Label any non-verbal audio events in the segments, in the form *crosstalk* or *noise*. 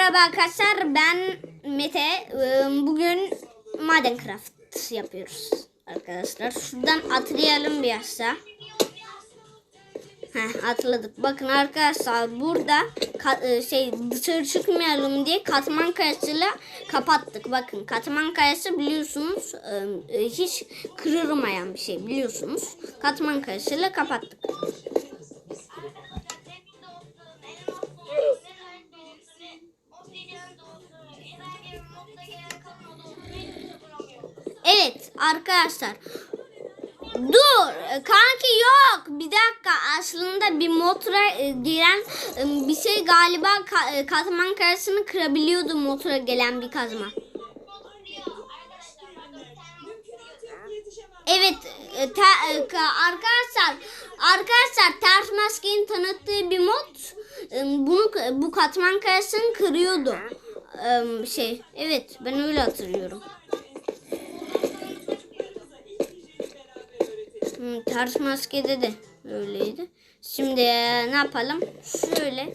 merhaba arkadaşlar. Ben Mete. Bugün Minecraft yapıyoruz arkadaşlar. Şuradan atlayalım bir aşağı. Heh, atladık. Bakın arkadaşlar burada e, şey dışarı çıkmayalım diye katman kayasıyla kapattık. Bakın katman kayası biliyorsunuz e, e, hiç kırılmayan bir şey biliyorsunuz. Katman kayasıyla kapattık. Evet arkadaşlar. Dur kanki yok. Bir dakika aslında bir motora e, giren e, bir şey galiba ka- e, karasını kırabiliyordu motora gelen bir kazma. Evet arkadaşlar arkadaşlar ters maskenin tanıttığı bir mod bunu bu katman kayasını kırıyordu. Şey evet ben öyle hatırlıyorum. Ters maskede de öyleydi. Şimdi e, ne yapalım? Şöyle.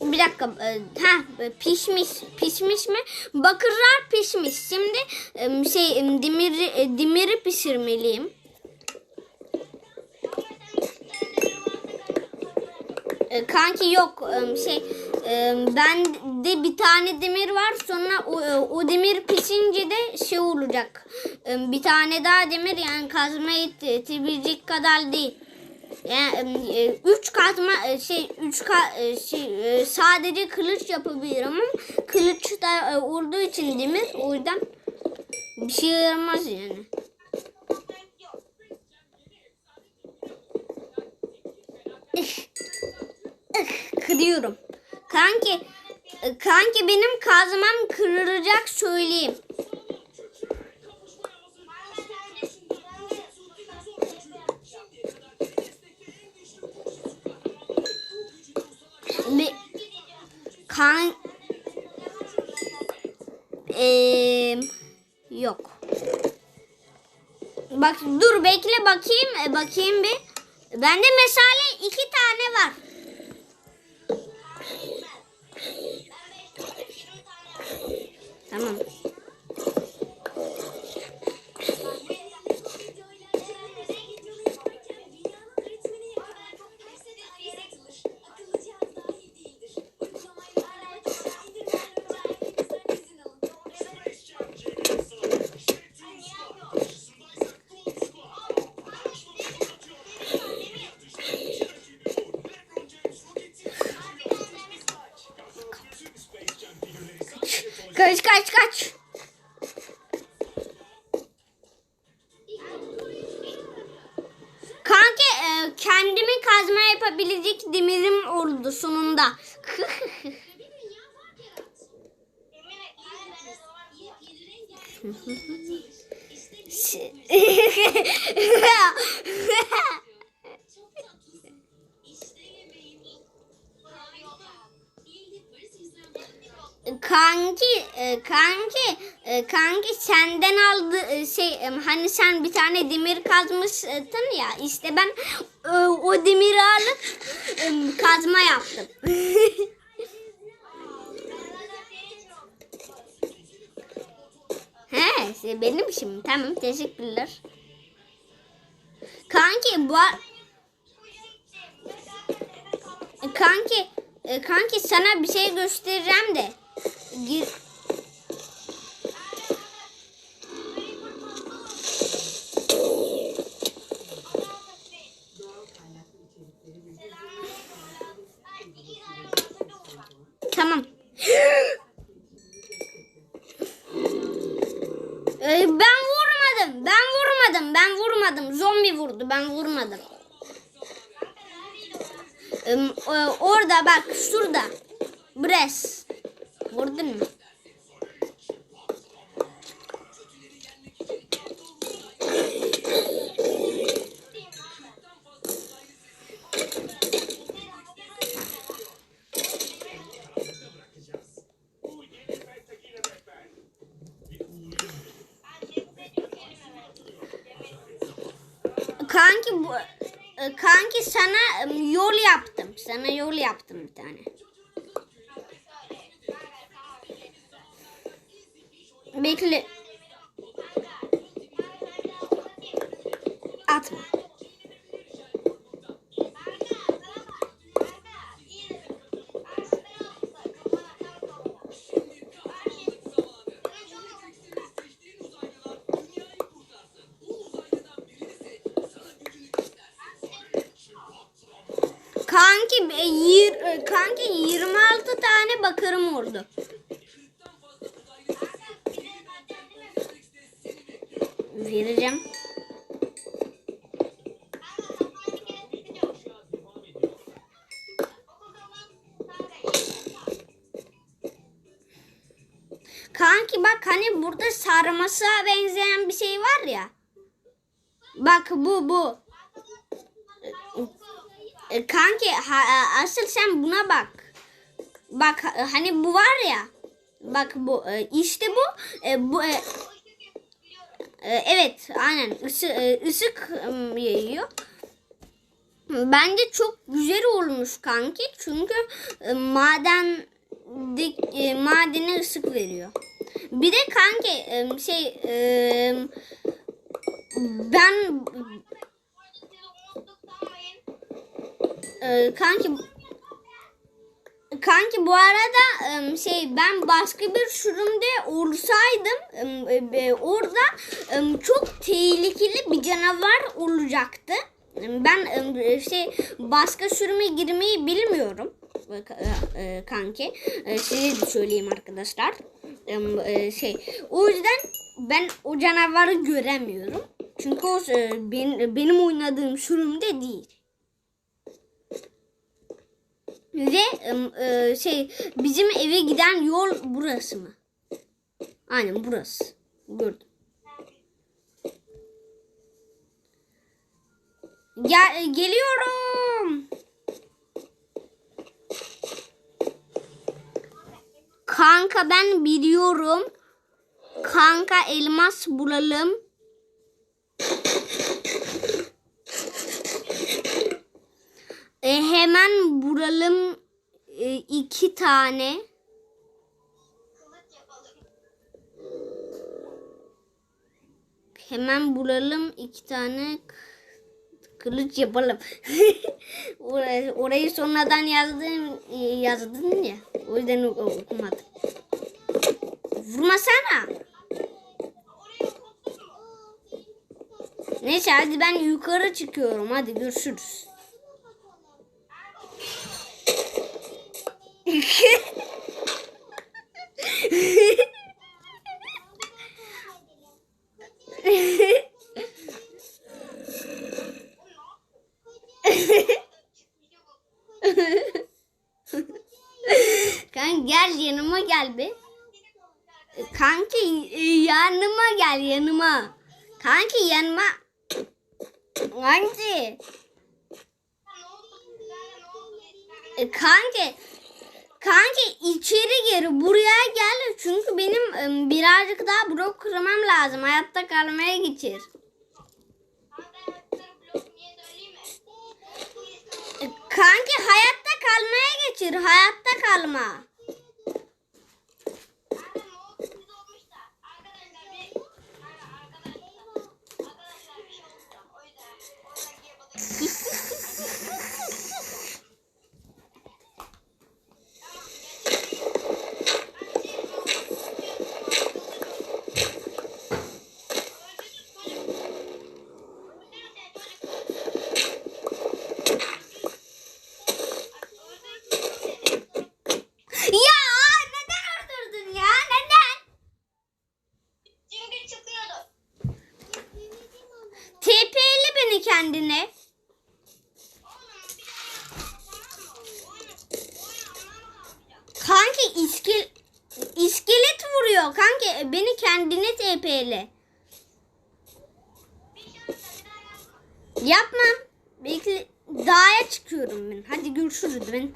Bir dakika. e, Ha pişmiş. Pişmiş mi? Bakırlar pişmiş. Şimdi e, şey e, demiri e, demiri pişirmeliyim. E, Kanki yok e, şey e, ben de bir tane demir var sonra o, e, o demir pişince de şey olacak E, bir tane daha demir yani kazma yetebilecek kadar değil yani e, üç kazma e, şey üç ka, e, şey e, sadece kılıç yapabilirim ama kılıç da e, olduğu için demir o yüzden bir şey yaramaz yani. kırıyorum. Kanki kanki benim kazmam kırılacak söyleyeyim. Bir kan Eee yok. Bak dur bekle bakayım e, bakayım bir. Bende mesale iki tane var. Kanki, e, kanki, e, kanki senden aldı e, şey hani sen bir tane demir kazmıştın ya işte ben o demiri alıp kazma yaptım. *laughs* Şey benim işim. Tamam, teşekkürler. Kanki bu kanki, e, kanki sana bir şey göstereceğim de. Gir Tamam. Ee, ben vurmadım. Ben vurmadım. Ben vurmadım. Zombi vurdu. Ben vurmadım. Ee, e, orada bak şurada. Bres. Vurdun mu? Kanki bu e, kanki sana e, yol yaptım. Sana yol yaptım bir tane. Bekle. E, yir, e, kanki 26 tane bakarım oldu. Vereceğim. Kanki bak hani burada sarmasa benzeyen bir şey var ya. Bak bu bu. E, Kanki ha, e, asıl sen buna bak. Bak e, hani bu var ya. Bak bu işte bu bu evet aynen ısı, ısık yayıyor. Bence çok güzel olmuş kanki çünkü maden madene ısık veriyor. Bir de kanki şey ben e, kanki Kanki bu arada şey ben başka bir sürümde olsaydım e, e, orada çok tehlikeli bir canavar olacaktı. Ben em, şey başka sürüme girmeyi bilmiyorum e, ka- e, e, kanki. E, Size de söyleyeyim arkadaşlar. E, Şey o yüzden ben o canavarı göremiyorum. Çünkü o e, benim oynadığım sürümde değil. Ve e, şey bizim eve giden yol burası mı? Aynen burası. Gördüm. Gel geliyorum. Kanka ben biliyorum. Kanka elmas bulalım. E, hemen buralım e, iki tane. Hemen bulalım iki tane kılıç yapalım. *laughs* orayı, orayı sonradan yazdın, yazdın ya. O yüzden ok- okumadım. Vurmasana. Neyse hadi ben yukarı çıkıyorum. Hadi görüşürüz. Kanka gel yanıma gel be. Kanki e, yanıma gel yanıma. Kanki yanıma. Kanki. E, kanki. Kanki içeri gir buraya gel çünkü benim birazcık daha blok kırmam lazım hayatta kalmaya geçir. Kanki hayatta kalmaya geçir hayatta kalma. Ya neden öldürdün ya neden? Çünkü çıkıyordu. TP'li beni kendine. Kanki iskel iskelet vuruyor. Kanki beni kendine TP'li. Yapmam. Bekle. Dağa çıkıyorum ben. Hadi görüşürüz ben.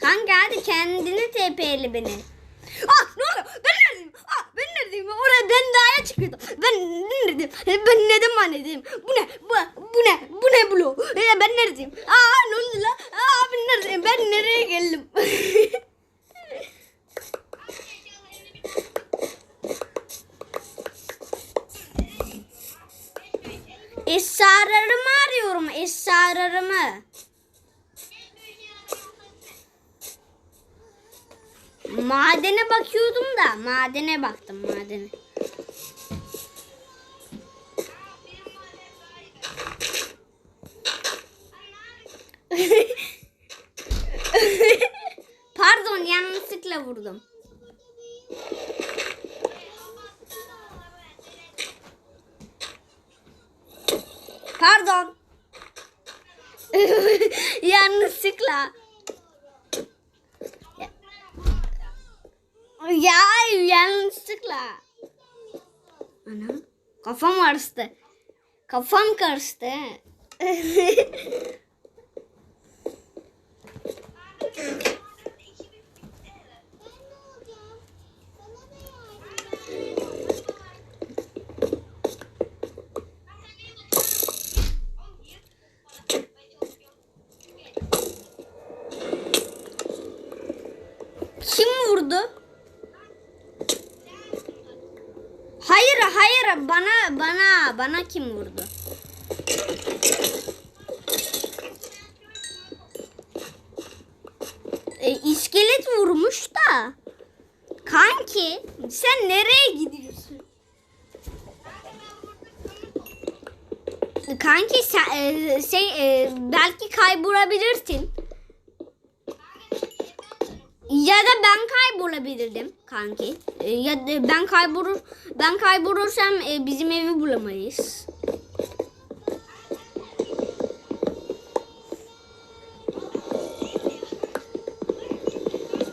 Kanka hadi kendine TP'li beni. Ah ne oluyor? Ben neredeyim? Ah ben neredeyim? Oraya ben dağa çıkıyordum. Ben neredeyim? Ben neden mahalledeyim? Bu ne? Bu, bu ne? Bu ne bu? Ee, ben neredeyim? Aa ne oldu lan? Aa ben neredeyim? Ben nereye geldim? *laughs* Esrarlarımı arıyorum. Esrarlarımı. Madene bakıyordum da. Madene baktım madene. *laughs* Pardon yanlışlıkla vurdum. Pardon. *laughs* yanlışlıkla. Ya yanlışlıkla. Ana kafam karıştı. Kafam karıştı. *laughs* Kim vurdu? Hayır hayır bana bana bana kim vurdu? E, iskelet vurmuş da. Kanki sen nereye gidiyorsun? Kanki sen, e, şey e, belki kaybolabilirsin. Ya da ben kaybolabilirdim kanki. E, Ya da ben kaybolur ben kaybolursam e, bizim evi bulamayız.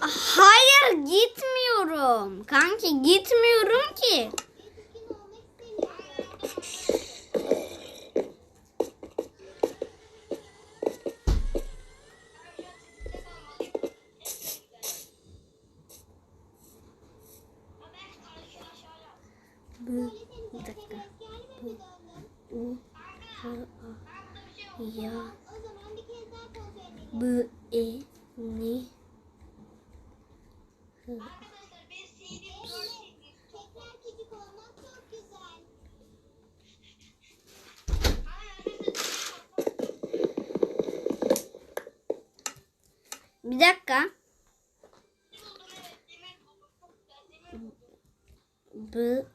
Hayır gitmiyorum. Kanki gitmiyorum ki. Ya. B e ni h Bir dakika. B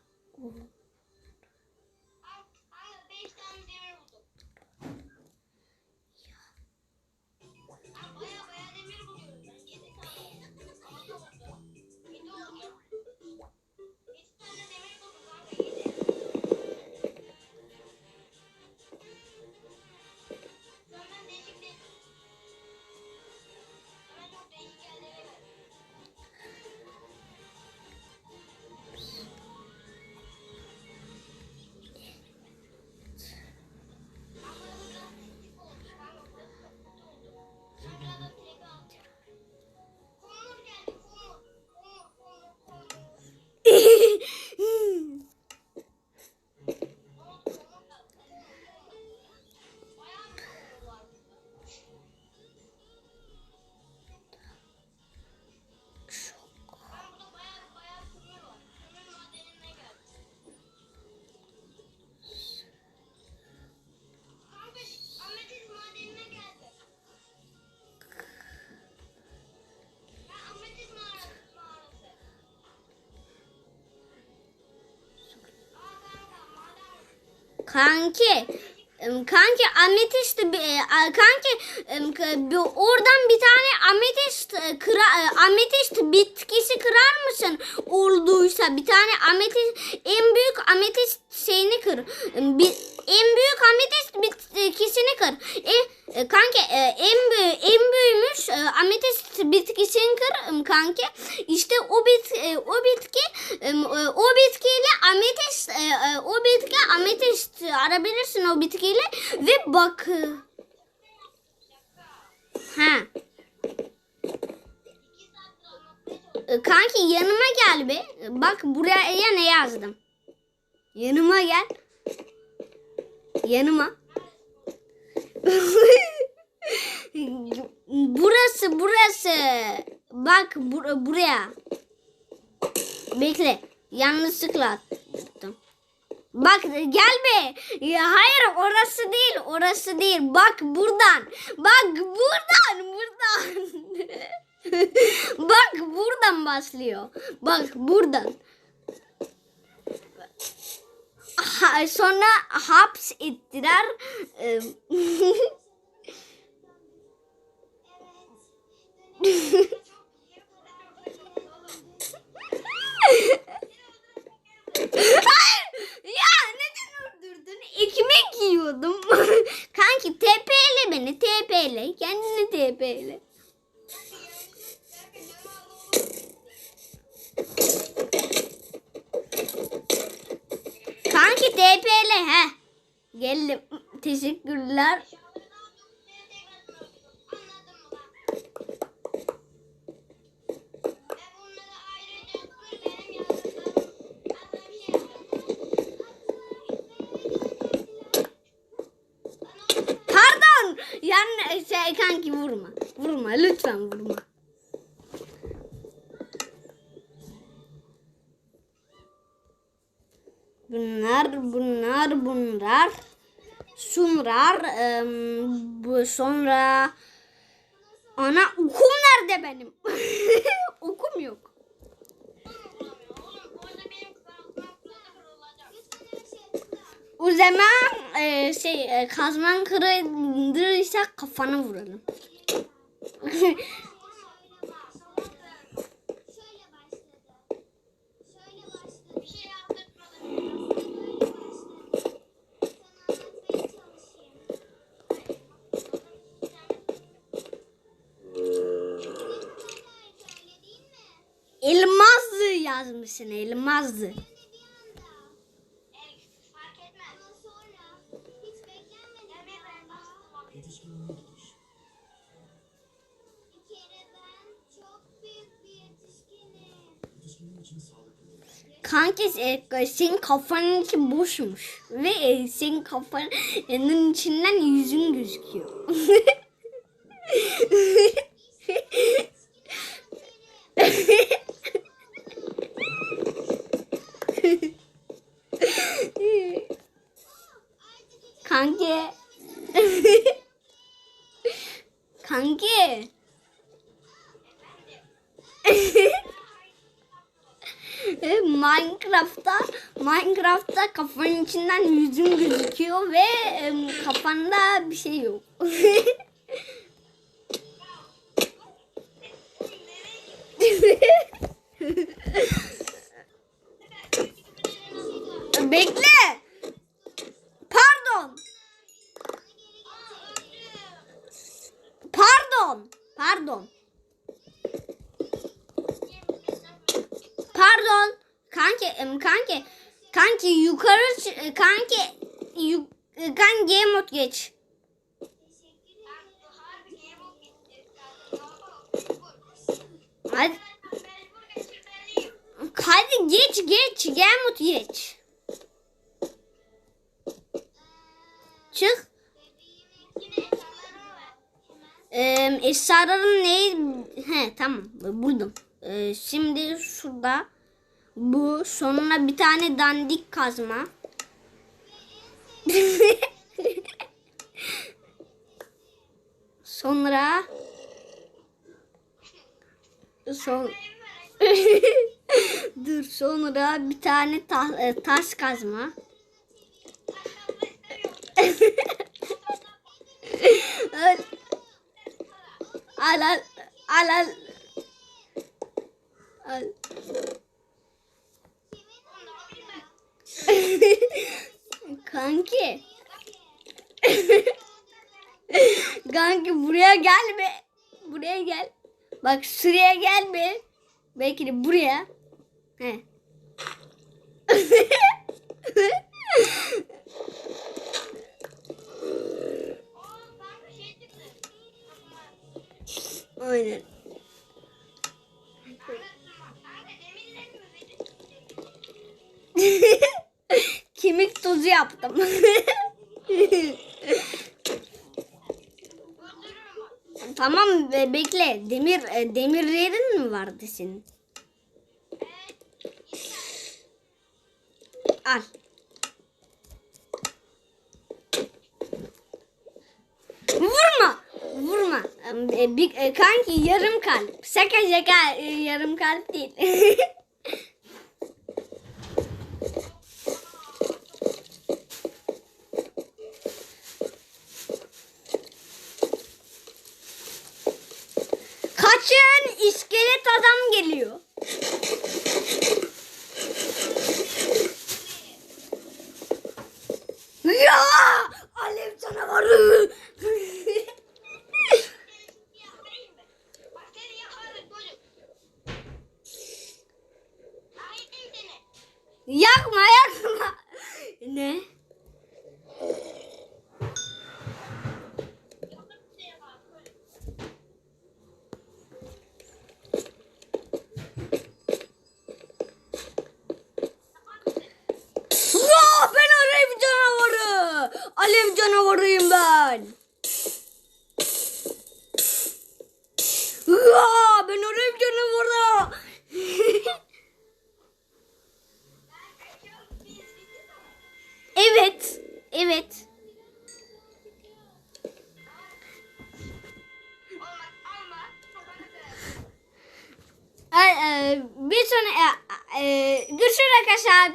Kanki Kanki ametist e, kanki oradan bir tane ametist e, kıra, e, ametist bitkisi kırar mısın? Olduysa bir tane ametist en büyük ametist şeyini kır. En büyük ametist bitkisini kır. E, e, kanki e, en büyük en büyümüş e, ametist bitkisini kır em, kanki. İşte o bit e, o bitki em, e, o bitkiyle ametist e, e, o bitki ametist arabilirsin o bitkiyle ve bak ha. E, kanki yanıma gel be bak buraya ne yazdım? Yanıma gel. Yanıma *laughs* burası burası. Bak bur buraya. Bekle. Yanlışlıkla attım. Bak gelme. Ya hayır orası değil. Orası değil. Bak buradan. Bak buradan. Buradan. *laughs* Bak buradan başlıyor. Bak buradan. Ha, sonra haps ettiler. Ee, *laughs* Teşekkürler. Pardon. Yani şey kanki vurma. Vurma lütfen vurma. Bunlar bunlar bunlar. Sunrar em, bu sonra ana okum nerede benim? *laughs* okum yok. O zaman e, şey e, kazman kırılırsa kafanı vuralım. *laughs* büyük bir yetişkinim. Kanki e, senin kafanın içi boşmuş. Ve e, senin kafanın içinden yüzün gözüküyor. *laughs* Kanki. Kanki. E, Minecraft'ta Minecraft'ta kafanın içinden yüzün gözüküyor ve kafanda bir şey yok. *laughs* Bekle. Pardon. Pardon. Pardon. Pardon. Kanki, kanki. Kanki yukarı çı- kanki yu, kanki game mode geç. Hadi, hadi geç geç game mode geç. Çık. Ee, eşyaların ne? He tamam buldum. Ee, şimdi şurada bu sonuna bir tane dandik kazma. Sonra son Dur sonra bir tane ta- e, taş kazma. Evet. Al al al al. al. Kanki. Kanki buraya gelme. Buraya gel. Bak şuraya gelme. Belki de buraya. He. *laughs* Aynen. *laughs* Kemik tozu yaptım. *laughs* Be- bekle. Demir e, demirlerin mi vardı senin? Al. Vurma. Vurma. E, bir, e, kanki yarım kalp. Şaka şaka e, yarım kalp değil. *laughs* Kaçın iskelet adam geliyor.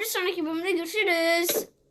Bir sonraki bölümde görüşürüz.